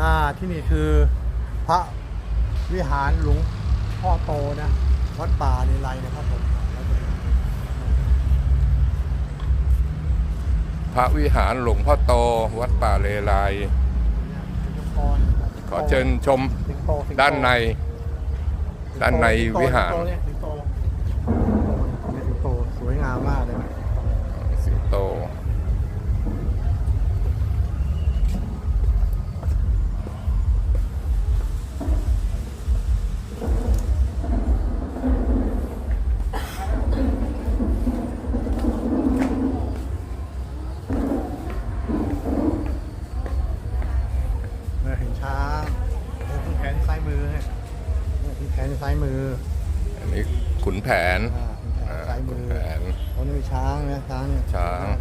อ่าที่นี่คือพระวิหารหลวงพ่อโตนะวัดป่าเลไลนะครับผมพระวิหารหลวงพ่อโต วัดป่าเลไลยขอเชิญชมสิงโตสิงโตด้านใน ด้านในวิหารสิงโตเนี่ยสิงโตเนี่ยสิงโตสวยงามมากเลย นซ้ายมือเนี่ยเนี่ยที่แขนซ้ายมืออันนี้ขุนแผนอ่าที่แขนซ้ายมืขุอนแผน เขานี่มีช้างนะช้างเนี่ยช้างอะ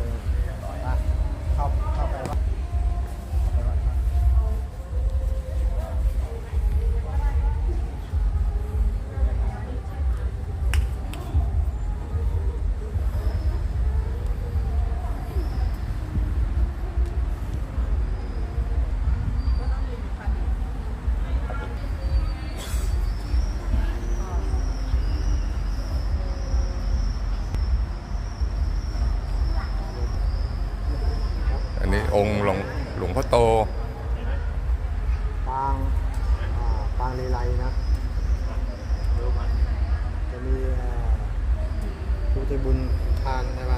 องค์หลวงหลวงพ่อโต ปางปางเลไลนะจะมีผู้ใจบุญทานใช่ไหม